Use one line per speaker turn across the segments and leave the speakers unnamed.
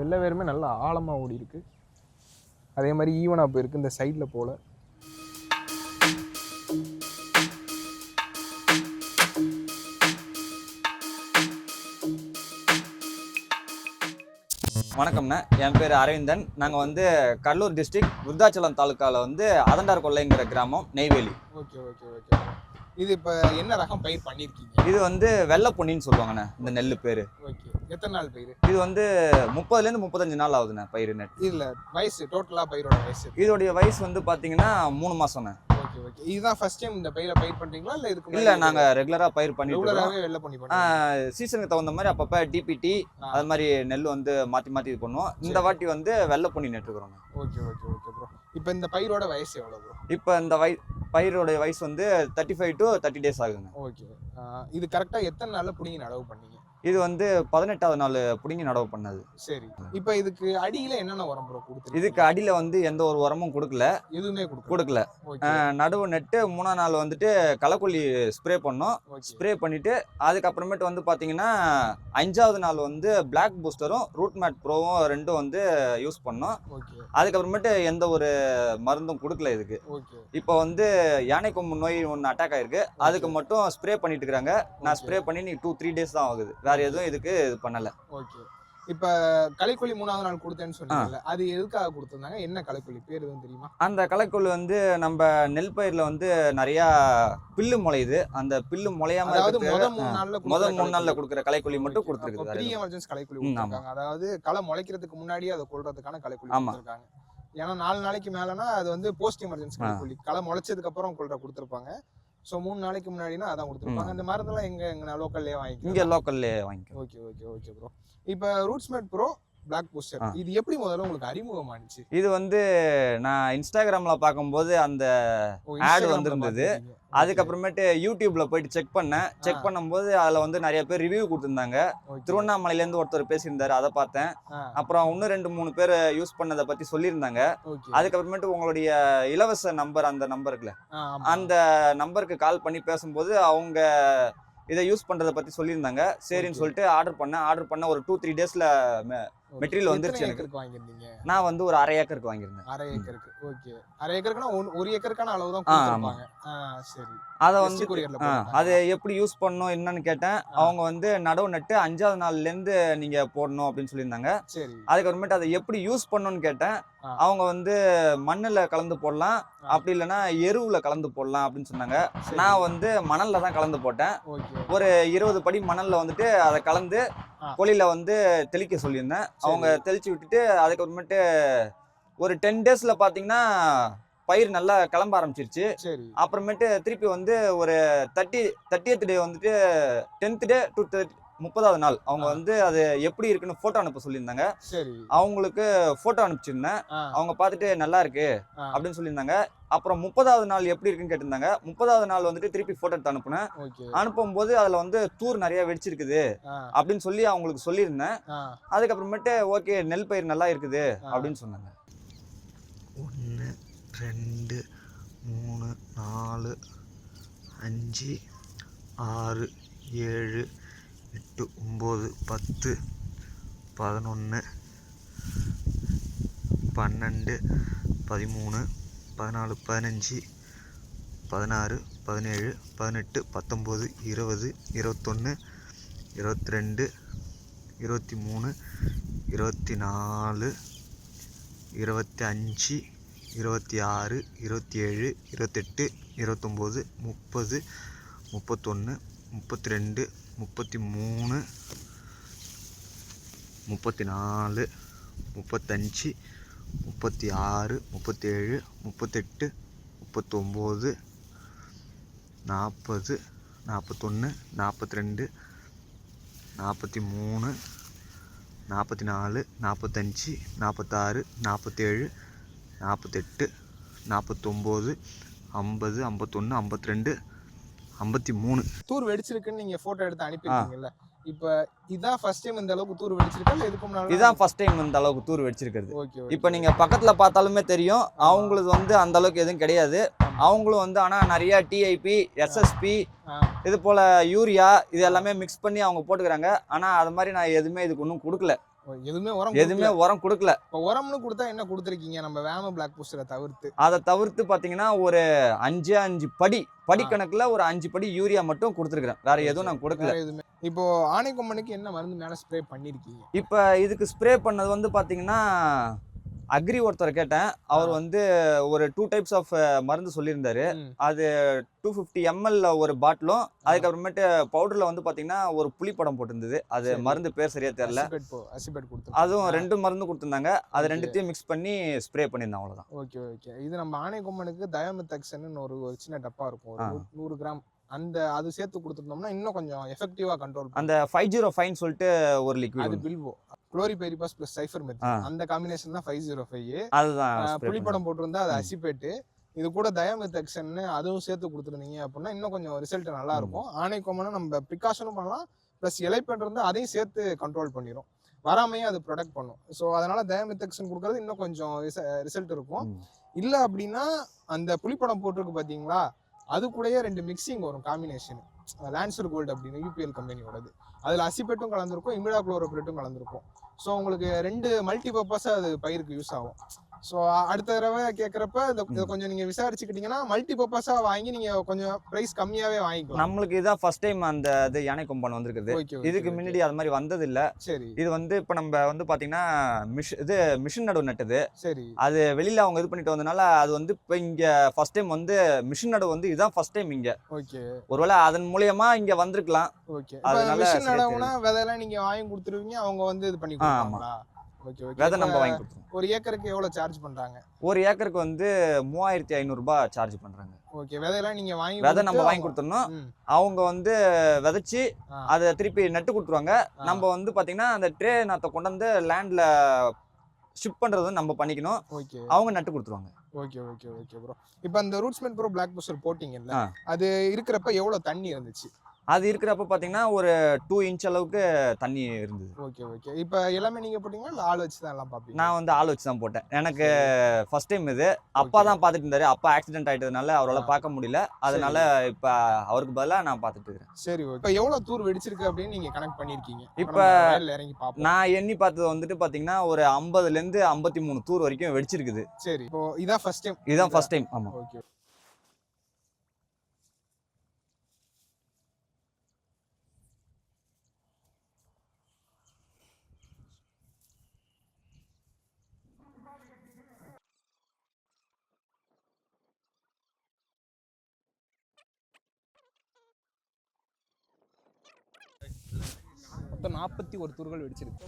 வெள்ளை வேருமே நல்லா ஆழமாக ஓடி இருக்கு அதே மாதிரி ஈவனாக போயிருக்கு இந்த சைடில் போல.
வணக்கம்ண்ணே. என் பேர் அரவிந்தன். நாங்கள் வந்து கடலூர் டிஸ்ட்ரிக்ட் விருத்தாச்சலம் தாலுக்காவில் வந்து அதண்டார் கொல்லைங்கிற கிராமம் நெய்வேலி.
Okay okay okay. இது இப்போ என்ன ரகம் பயிர் பண்ணியிருக்கீங்க
இது வந்து வெள்ளை பொன்னின்னு சொல்லுவாங்கண்ணே இந்த நெல் பேர்.
ஓகே. எத்தனை நாள் பயிர்?
இது வந்து முப்பதுலேருந்து முப்பத்தஞ்சு நாள் ஆகுதுண்ணே பயிர் நெட்
இதில் வயசு டோட்டலாக பயிரோட வயசு
இதோடைய வயசு வந்து பார்த்தீங்கன்னா மூணு மாதம்ண்ணே
ஓகே ஓகே இதுதான் ஃபர்ஸ்ட் டைம் இந்த பயிரை பயிர் பண்ணுறீங்களா இல்லை இதுக்கு
இல்லை நாங்கள் ரெகுலராக பயிர் இருக்கோம்.
ரெகுலராகவே வெள்ளை பண்ணி
சீசனுக்கு தகுந்த மாதிரி அப்பப்போ டிபிடி. அது மாதிரி நெல் வந்து மாற்றி மாற்றி இது பண்ணுவோம். இந்த. வாட்டி வந்து வெள்ளை பொன்னி நட்டுருக்குறோங்க
ஓகே ஓகே ஓகே ப்ரோ இப்போ இந்த பயிரோட வயசு எவ்வளோ ப்ரோ
இப்போ இந்த வய பயிரோடைய வயசு வந்து thirty five to thirty days ஆகுங்க
ஓகே இது கரெக்டாக எத்தனை நாளில் பிடிங்கி நடவு பண்ணீங்க?
இது வந்து பதினெட்டாவது நாள் பிடுங்கி நடவு பண்ணது.
சரி. இப்போ இதுக்கு அடியில் என்னென்ன உரம் ப்ரோ கொடுத்து
இதுக்கு அடியில் வந்து எந்த ஒரு உரமும் கொடுக்கல.
எதுவுமே கொடுக்கல.
நடுவு நட்டு மூணாம் நாள் வந்துட்டு களக்கொல்லி ஸ்ப்ரே பண்ணோம். ஸ்ப்ரே பண்ணிட்டு அதுக்கப்புறமேட்டு வந்து பார்த்தீங்கன்னா அஞ்சாவது நாள் வந்து பிளாக் பூஸ்டரும் ரூட் மேட் ப்ரோவும் ரெண்டும் வந்து யூஸ் பண்ணோம். அதுக்கப்புறமேட்டு எந்த ஒரு மருந்தும் கொடுக்கல இதுக்கு. இப்போ வந்து யானை கொம்பு நோய் ஒன்று அட்டாக் ஆயிருக்கு. அதுக்கு மட்டும் ஸ்ப்ரே பண்ணிட்டு இருக்காங்க. நான். ஸ்ப்ரே பண்ணி நீ டூ த்ரீ டேஸ் தான் ஆகுது. வேற எதுவும் இதுக்கு இது பண்ணல.
ஓகே. இப்போ களைக்கொல்லி மூணாவது நாள் கொடுத்தேன்னு சொன்னீங்கல்ல அது எதுக்காக கொடுத்துருந்தாங்க? என்ன களைக்கொல்லி? பேர் எதுவும் தெரியுமா?
அந்த களைக்கொல்லி வந்து நம்ம நெல் பயிர்ல வந்து நிறைய பில்லு முளையுது. அந்த பில்லு முளையாம
அதாவது
இருக்கிறதுக்காக-
முத மூணு நாள்ல
முத மூணு நாள்ல கொடுக்குற களைக்கொல்லி மட்டும் கொடுத்துருக்கு
ப்ரீ எமர்ஜென்சி
ஆமா.
கொடுத்துருக்காங்க. அதாவது களை முளைக்கிறதுக்கு முன்னாடியே அதை கொள்றதுக்கான களைக்கொல்லி
ஆமா.
கொடுத்துருக்காங்க. ஏன்னா நாலு நாளைக்கு மேலனா அது வந்து போஸ்ட் எமர்ஜென்சி
ஆ.
களைக்கொல்லி. களை முளைச்சதுக்கு அப்புறம் கொள்ற கொடுத்துருப்பாங்க. ஸோ மூணு நாளைக்கு முன்னாடினா அதான் கொடுத்துருப்பாங்க. இந்த மருந்தெல்லாம் எங்க எங்க லோக்கல்லே
இங்க
வாங்கிக்கலாம்
லோக்கல்லே வாங்கிக்கிறோம்
ஓகே ஓகே ஓகே ப்ரோ இப்போ ரூட்ஸ்மேட் ப்ரோ பிளாக் பூஸ்டர். இது எப்படி முதல்ல உங்களுக்கு அறிமுகமானுச்சு
இது வந்து நான் இன்ஸ்டாகிராம்ல பார்க்கும்போது அந்த
Instagramல
வந்திருந்தது. அதுக்கப்புறமேட்டு யூடியூப்ல போயிட்டு செக் பண்ணேன் செக். பண்ணும்போது அதுல வந்து நிறைய பேர் ரிவ்யூ கொடுத்துருந்தாங்க. திருவண்ணாமலையில இருந்து ஒருத்தர் பேசியிருந்தாரு அதை பார்த்தேன் அப்புறம் இன்னும் ரெண்டு மூணு பேர் யூஸ் பண்ணதை பத்தி சொல்லியிருந்தாங்க. அதுக்கப்புறமேட்டு உங்களுடைய இலவச நம்பர் அந்த நம்பர் இருக்குல்ல
ஆ, ஆமா.
அந்த நம்பருக்கு கால் பண்ணி பேசும்போது அவங்க இதை யூஸ் பண்றதை பத்தி சொல்லியிருந்தாங்க சரின்னு. சொல்லிட்டு ஆர்டர் பண்ணேன் ஆர்டர் பண்ண ஒரு டூ த்ரீ டேஸ்ல
எத்தனை
வந்துருச்சு எனக்கு.
வாங்கியிருந்தீங்க?
நான் வந்து ஒரு அரை ஏக்கருக்கு வாங்கியிருந்தேன்.
அரை ஏக்கருக்கு. ஓகே. அரை ஏக்கருக்குன்னா ஒன்- ஒரு ஏக்கருக்கான அளவு தான். கொடுத்துருப்பாங்க. சரி.
அதை வந்து. அது எப்படி யூஸ் பண்ணணும் என்னன்னு கேட்டேன். அவங்க வந்து நடவு நட்டு அஞ்சாவது நாள்ல இருந்து நீங்க போடணும் அப்படின்னு சொல்லியிருந்தாங்க.
சரி.
அதுக்கப்புறமேட்டு அதை எப்படி யூஸ் பண்ணணும்னு கேட்டேன். அவங்க வந்து மண்ணுல கலந்து போடலாம். அப்படி இல்லைன்னா எருவுல கலந்து போடலாம் அப்படின்னு சொன்னாங்க. நான் வந்து மணல்ல தான் கலந்து போட்டேன். ஒரு இருபது படி மணல்ல வந்துட்டு அதை கலந்து. கொலியில வந்து தெளிக்க சொல்லியிருந்தேன். அவங்க தெளிச்சு விட்டுட்டு அதுக்கப்புறமேட்டு ஒரு டென் டேஸ்ல பாத்தீங்கன்னா பயிர் நல்லா கிளம்ப ஆரம்பிச்சிருச்சு.
சரி.
அப்புறமேட்டு திருப்பி வந்து ஒரு தேர்ட்டி தேர்ட்டியத் டே வந்துட்டு டென்த் டே டு முப்பதாவது நாள். அவங்க. வந்து அது எப்படி இருக்குன்னு போட்டோ அனுப்ப சொல்லியிருந்தாங்க.
சரி.
அவங்களுக்கு போட்டோ அனுப்பிச்சிருந்தேன். அவங்க பார்த்துட்டு நல்லா இருக்கு அப்படின்னு சொல்லியிருந்தாங்க. அப்புறம் முப்பதாவது நாள் எப்படி இருக்குன்னு கேட்டிருந்தாங்க. முப்பதாவது நாள் வந்துட்டு திருப்பி போட்டோ எடுத்து அனுப்புனேன்.
ஓகே.
அனுப்பும்போது அதுல வந்து தூர் நிறைய வெடிச்சிருக்குது அப்படின்னு சொல்லி அவங்களுக்கு சொல்லியிருந்தேன். அதுக்கப்புறமேட்டு ஓகே நெல் பயிர் நல்லா இருக்குது. அப்படின்னு சொன்னாங்க.
ஒன்று ரெண்டு மூணு நாலு அஞ்சு ஆறு ஏழு எட்டு ஒம்பது பத்து பதினொன்று பன்னெண்டு பதிமூணு பதினாலு பதினஞ்சு பதினாறு பதினேழு பதினெட்டு பத்தொம்பது இருபது இருபத்தொன்று இருபத்தி ரெண்டு இருபத்தி மூணு இருபத்தி நாலு இருபத்தி அஞ்சு இருபத்தி ஆறு இருபத்தி ஏழு இருபத்தெட்டு இருபத்தொம்போது முப்பது முப்பத்தொன்று முப்பத்தி ரெண்டு முப்பத்தி மூணு முப்பத்தி நாலு முப்பத்தஞ்சு முப்பத்தி ஆறு முப்பத்தேழு முப்பத்தெட்டு முப்பத்தொம்போது நாற்பது நாற்பத்தொன்று நாற்பத்தி ரெண்டு நாற்பத்தி மூணு நாற்பத்தி நாலு நாற்பத்தஞ்சு நாற்பத்தாறு நாற்பத்தேழு நாற்பத்தெட்டு நாற்பத்தொம்போது ஐம்பது ஐம்பத்தொன்று ஐம்பத்தி ரெண்டு ஐம்பத்தி மூணு.
தூர் வெடிச்சிருக்குன்னு நீங்க போட்டோ எடுத்து அனுப்பிருக்கீங்கல்ல இப்ப இதான் ஃபர்ஸ்ட் டைம் இந்த அளவுக்கு தூர் வெடிச்சிருக்கா? இல்ல இதுக்கு முன்னாடி?
இதுதான் ஃபர்ஸ்ட் டைம் இந்த அளவுக்கு தூர் வெடிச்சிருக்கிறது.
ஓகே
இப்போ நீங்க பக்கத்துல பார்த்தாலுமே தெரியும். அவங்களுக்கு வந்து அந்த அளவுக்கு எதுவும் கிடையாது. அவங்களும் வந்து ஆனா நிறைய டிஐபி எஸ்எஸ்பி இது போல யூரியா இது எல்லாமே மிக்ஸ் பண்ணி அவங்க போட்டுக்கிறாங்க. ஆனா அது மாதிரி நான் எதுவுமே இதுக்கு ஒன்றும் கொடுக்கல.
எதுவுமே உரம்
எதுவுமே உரம் கொடுக்கல.
இப்போ உரம்னு கொடுத்தா என்ன கொடுத்துருக்கீங்க? நம்ம வேம பிளாக் பூஸ்டரை தவிர்த்து.
அதை தவிர்த்து பாத்தீங்கன்னா ஒரு அஞ்சு அஞ்சு படி படி கணக்குல ஒரு அஞ்சு படி யூரியா மட்டும் கொடுத்துருக்குறேன். வேற எதுவும் நான் கொடுக்கல.
எதுவுமே. இப்போ ஆணைக்கொம்பனுக்கு என்ன மருந்து மேல ஸ்ப்ரே பண்ணிருக்கீங்க?
இப்போ இதுக்கு ஸ்ப்ரே பண்ணது வந்து பாத்தீங்கன்னா அக்ரி ஒருத்தர் கேட்டேன். அவர் வந்து ஒரு டூ டைப்ஸ் ஆஃப் மருந்து சொல்லியிருந்தாரு. அது டூ ஃபிஃப்டி எம்எல்ல ஒரு பாட்டிலும் அதுக்கப்புறமேட்டு பவுடர்ல வந்து பாத்தீங்கன்னா ஒரு புளிப்படம் போட்டிருந்தது. அது. மருந்து பேர் சரியா தெரியல.
அசிபேட் போ அசிபேட் கொடுத்து
அதுவும் ரெண்டு மருந்து கொடுத்துருந்தாங்க. அது. ரெண்டுத்தையும் மிக்ஸ் பண்ணி ஸ்ப்ரே பண்ணியிருந்தேன் அவ்வளவுதான்.
Okay okay. இது நம்ம ஆணைக்கொம்பனுக்கு தயாமெத்தக்சன் ஒரு ஒரு சின்ன டப்பா இருக்கும். நூறு கிராம். அந்த அது சேர்த்து கொடுத்துருந்தோம்னா இன்னும் கொஞ்சம் எஃபெக்டிவா கண்ட்ரோல்
அந்த ஃபைவ் ஜீரோ ஃபைன் சொல்லிட்டு ஒரு
அது
லிக்விட்
பில்வோ குளோரிபெரிபாஸ் பிளஸ் சைஃபர் மெத். அந்த காம்பினேஷன் தான் ஃபைவ் ஜீரோ ஃபைவ்
அதுதான்
புளிப்படம் போட்டிருந்தா அது. அசிபேட்டு இது கூட தயாமெத்தக்சன் அதுவும் சேர்த்து கொடுத்துருந்தீங்க அப்படின்னா இன்னும் கொஞ்சம் ரிசல்ட் நல்லா. இருக்கும். ஆணைக்கொம்பனை நம்ம ப்ரிகாஷனும் பண்ணலாம். ப்ளஸ் இலைப்பெண் இருந்தால் அதையும் சேர்த்து கண்ட்ரோல் பண்ணிடும் வராமையே அது ப்ரொடெக்ட் பண்ணும். ஸோ அதனால தயாமெத்தக்சன் கொடுக்கறது இன்னும் கொஞ்சம் ரிசல்ட் இருக்கும். இல்ல அப்படின்னா அந்த புளிப்படம் போட்டிருக்கு பாத்தீங்களா? அது கூடயே ரெண்டு மிக்சிங் வரும் காம்பினேஷன் லான்சர் கோல்டு அப்படின்னு யூபிஎல் கம்பெனியோடது அதுல அசிபெட்டும் கலந்துருக்கும் இமிடா குளோரோபிரேட்டும் கலந்துருக்கும். ஸோ உங்களுக்கு ரெண்டு மல்டி பர்பஸா அது பயிருக்கு யூஸ் ஆகும். ஸோ அடுத்த தடவை கேட்குறப்ப இந்த கொஞ்சம் நீங்க விசாரிச்சுக்கிட்டீங்கன்னா மல்டி பர்பஸா வாங்கி நீங்க கொஞ்சம் பிரைஸ் கம்மியாவே வாங்கிக்கலாம்
நம்மளுக்கு இதான் ஃபர்ஸ்ட் டைம் அந்த இது யானை கொம்பன் வந்திருக்குது. இதுக்கு முன்னாடி அது மாதிரி வந்தது இல்ல
சரி.
இது வந்து இப்போ நம்ம வந்து பாத்தீங்கன்னா மிஷ் இது மிஷின் நடுவு நட்டது.
சரி.
அது வெளியில அவங்க இது பண்ணிட்டு வந்தனால அது வந்து இப்போ இங்க ஃபர்ஸ்ட் டைம் வந்து மிஷின் நடுவு வந்து இதுதான் ஃபர்ஸ்ட் டைம் இங்க.
ஓகே.
ஒருவேளை அதன் மூலியமா இங்க வந்திருக்கலாம்.
ஓகே.
அதனால
மிஷின் நடவுனா விதையெல்லாம் நீங்க வாங்கி கொடுத்துருவீங்க அவங்க வந்து இது பண்ணி. கொடுப்பாங்களா? Okay okay.
விதை நம்ம வாங்கி கொடுத்துருவோம்.
ஒரு ஏக்கருக்கு எவ்வளவு சார்ஜ் பண்றாங்க?
ஒரு ஏக்கருக்கு வந்து மூவாயிரத்தி ஐநூறுரூபா சார்ஜ் பண்றாங்க.
ஓகே விதையெல்லாம் நீங்க வாங்கி
விதை நம்ம வாங்கி கொடுத்துடணும். அவங்க வந்து விதைச்சு அதை திருப்பி நட்டு கொடுத்துருவாங்க. நம்ம வந்து பாத்தீங்கன்னா அந்த ட்ரே நாத்தை கொண்டு வந்து லேண்ட்ல ஷிப் பண்றது வந்து நம்ம பண்ணிக்கணும்.
ஓகே.
அவங்க நட்டு கொடுத்துருவாங்க.
ஓகே ஓகே ஓகே ப்ரோ இப்போ அந்த ரூட்ஸ்மென் ப்ரோ பிளாக் பஸ்டர் போட்டிங்கல்ல. அது இருக்கிறப்ப எவ்வளவு தண்ணி இருந்துச்சு?
அது இருக்கிறப்ப பாத்தீங்கன்னா ஒரு டூ இன்ச் அளவுக்கு தண்ணி இருந்தது.
ஓகே ஓகே இப்போ எல்லாமே நீங்க போட்டீங்களா? இல்ல ஆள் வச்சு தான் எல்லாம் பாப்பீங்க
நான் வந்து ஆள் வச்சு தான் போட்டேன். எனக்கு ஃபர்ஸ்ட் டைம் இது. அப்பா. தான் பார்த்துட்டு இருந்தாரு. அப்பா ஆக்சிடென்ட் ஆயிட்டதுனால அவரால். பார்க்க முடியல. அதனால இப்ப அவருக்கு பதிலாக நான் பார்த்துட்டு இருக்கிறேன்.
சரி ஓகே இப்போ எவ்வளவு தூர் வெடிச்சிருக்கு அப்படின்னு நீங்க கனெக்ட் பண்ணிருக்கீங்க?
இப்ப-
இறங்கி பாப்போம்.
நான் எண்ணி பார்த்தது வந்துட்டு பாத்தீங்கன்னா ஒரு ஐம்பதுல இருந்து ஐம்பத்தி மூணு தூர் வரைக்கும் வெடிச்சிருக்குது.
சரி இப்போ இதான் ஃபர்ஸ்ட் டைம்
இதுதான் ஃபர்ஸ்ட் டைம் ஆமா.
ஓகே மொத்தம் நாற்பத்தி ஒரு தூர்கள் வெடிச்சிருக்கு.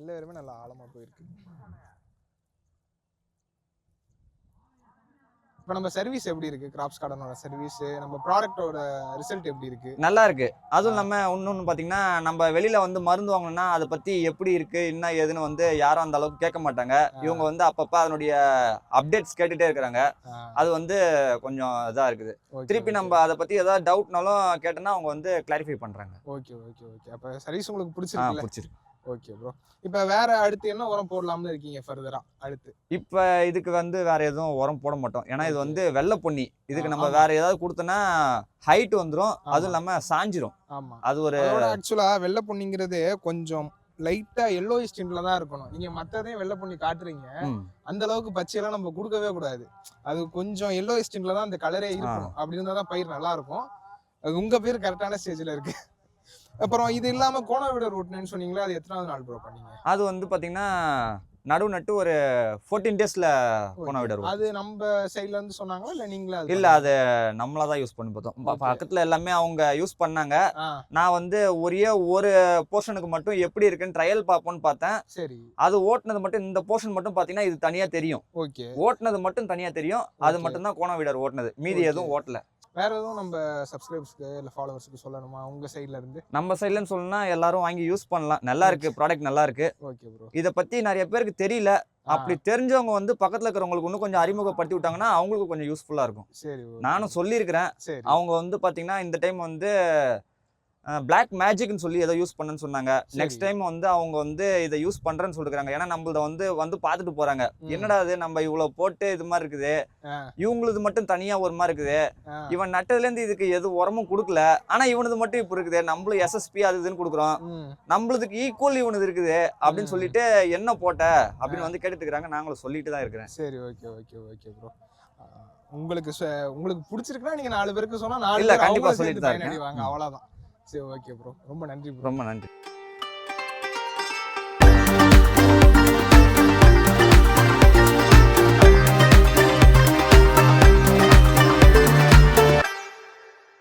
எல்லாருமே நல்லா ஆழமாக போயிருக்கு. இப்போ நம்ம சர்வீஸ் எப்படி இருக்கு? கிராப்ஸ் கார்டனோட சர்வீஸ் நம்ம ப்ராடக்ட்டோட ரிசல்ட் எப்படி இருக்கு?
நல்லா இருக்கு. அதுவும் இல்லாம இன்னொன்னு பாத்தீங்கன்னா நம்ம வெளியில வந்து மருந்து வாங்கணும்னா அதை பத்தி எப்படி இருக்கு என்ன ஏதுன்னு வந்து யாரும் அந்த அளவுக்கு கேட்க மாட்டாங்க. இவங்க வந்து அப்பப்ப அதனுடைய அப்டேட்ஸ் கேட்டுட்டே இருக்கிறாங்க. அது வந்து கொஞ்சம் இதா இருக்குது. திருப்பி நம்ம அதை பத்தி ஏதாவது டவுட்னாலும் கேட்டோம்னா அவங்க வந்து கிளாரிஃபை பண்றாங்க.
Okay okay okay. அப்ப சர்வீஸ் உங்களுக்கு
ஆ
பிடிச்சிருக்குல்ல
பிடிச்சிருக்கு.
ஓகே ப்ரோ இப்போ வேற அடுத்து என்ன உரம் போடலாம்னு இருக்கீங்க ஃபர்தரா அடுத்து.
இப்ப இதுக்கு வந்து வேற எதுவும் உரம் போட மாட்டோம். ஏன்னா இது. வந்து வெள்ளை பொன்னி. இதுக்கு நம்ம. வேற ஏதாவது கொடுத்தோம்னா ஹைட் வந்துரும்.
ஆமா.
அதுவும் இல்லாம சாஞ்சிரும்.
ஆமா.
அது ஒரு
அதோட ஆக்சுவலா வெள்ளை பொன்னிங்கிறது கொஞ்சம் லைட்டா எல்லோ ஸ்டின்ல தான் இருக்கணும். நீங்க மத்ததையும் வெள்ளை பொன்னி காட்டுறீங்க. அந்த அளவுக்கு பச்சையெல்லாம் நம்ம கொடுக்கவே கூடாது. அது கொஞ்சம் எல்லோ ஸ்டின்ல தான் அந்த கலரே இருக்கணும். அப்படி இருந்தா தான் பயிர் நல்லா இருக்கும். அது உங்க பேர் கரெக்டான ஸ்டேஜ்ல இருக்கு. அப்புறம் இது இல்லாம கோணவிட ரூட்னு சொன்னீங்களா அது எத்தனாவது நாள் ப்ரோ பண்ணீங்க?
அது வந்து பாத்தீங்கன்னா நடுவு நட்டு ஒரு ஃபோர்டீன் டேஸ்ல போன விடுவோம்
அது நம்ம சைடுல இருந்து சொன்னாங்களா இல்ல நீங்களா
இல்ல அது நம்மளா தான் யூஸ் பண்ணி பார்த்தோம். பக்கத்துல எல்லாமே அவங்க யூஸ் பண்ணாங்க. நான் வந்து ஒரே ஒரு போர்ஷனுக்கு மட்டும் எப்படி இருக்குன்னு ட்ரையல் பார்ப்போம்னு பார்த்தேன்.
சரி.
அது ஓட்டுனது மட்டும் இந்த போர்ஷன் மட்டும் பாத்தீங்கன்னா இது தனியா தெரியும்.
ஓகே.
ஓட்டுனது மட்டும் தனியா தெரியும். அது. மட்டும் தான் கோண வீடர் ஓட்டுனது மீதி. எதுவும் ஓட்டல.
வேற எதுவும் நம்ம சப்ஸ்கிரைபர்ஸ்க்கு இல்ல ஃபாலோவர்ஸ்க்கு சொல்லணுமா? உங்க சைடுல இருந்து?
நம்ம சைட்லன்னு சொல்லணும்னா எல்லாரும் வாங்கி யூஸ் பண்ணலாம். நல்லா இருக்கு ப்ராடக்ட் நல்லா இருக்கு.
ஓகே ப்ரோ
இத பத்தி நிறைய பேருக்கு தெரியல. அப்படி தெரிஞ்சவங்க வந்து பக்கத்துல இருக்கிறவங்களுக்கு இன்னும் கொஞ்சம் அறிமுகப்படுத்தி விட்டாங்கன்னா அவங்களுக்கு கொஞ்சம் யூஸ்ஃபுல்லா இருக்கும்.
சரி.
நானும் சொல்லியிருக்கிறேன். அவங்க வந்து பாத்தீங்கன்னா இந்த டைம் வந்து பிளாக் மேஜிக்னு சொல்லி ஏதோ யூஸ் பண்ணுன்னு சொன்னாங்க. நெக்ஸ்ட் டைம் வந்து அவங்க வந்து இதை யூஸ் பண்றேன்னு சொல்லிருக்காங்க ஏன்னா நம்மளத வந்து வந்து பார்த்துட்டு போறாங்க. என்னடா இது? நம்ம இவ்வளவு போட்டு இது மாதிரி இருக்குது. இவங்களுது மட்டும் தனியா ஒரு மாதிரி இருக்குது. இவன் நட்டதுல இருந்து இதுக்கு எது உரமும் கொடுக்கல. ஆனா இவனது மட்டும் இப்ப இருக்குது. நம்மளும் எஸ்எஸ்பி அது இதுன்னு கொடுக்குறோம். நம்மளுக்கு ஈக்குவல் இவனது இருக்குது. அப்படின்னு. சொல்லிட்டு என்ன போட்ட? அப்படின்னு வந்து கேட்டுட்டு இருக்காங்க நாங்களும் சொல்லிட்டு தான் இருக்கிறேன்.
சரி ஓகே ஓகே ஓகே ப்ரோ உங்களுக்கு உங்களுக்கு பிடிச்சிருக்குன்னா நீங்க நாலு பேருக்கு சொன்னா நாலு
கண்டிப்பா சொல்லிட்டு தான்.
அவ்வளவுதான். சரி ஓகே ப்ரோ ரொம்ப நன்றி ப்ரோ
ரொம்ப நன்றி.